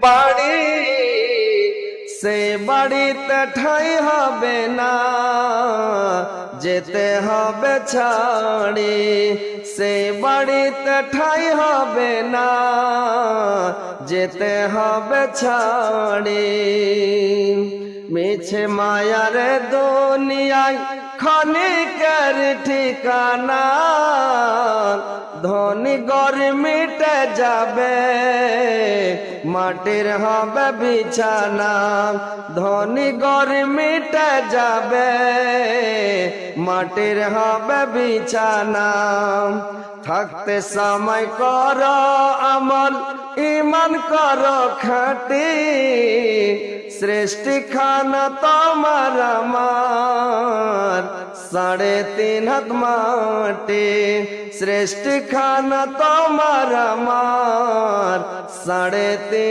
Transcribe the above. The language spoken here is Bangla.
বাড়ি, সে বাড়িতে ঠাই হবে না। যেতে হবে ছাড়ি, সে বাড়িতে ঠাই হবে না। যেতে হবে ছাড়ি। মিছে মায়ার দুনিয়ায় ক্ষণিকের ঠিকানা ধনী গড় মিটে যাবে, মাটির হবে বিছানা। ধনী গড় মিটে যাবে, মাটির হবে বিছানা। থাকতে সময় কর আমল ইমান কর খাটি। সৃষ্টি খানা তোমার আমার। সাড়ে তিন হাত মাটি শ্রেষ্ঠ খানা তোমার আমার সাড়ে তিন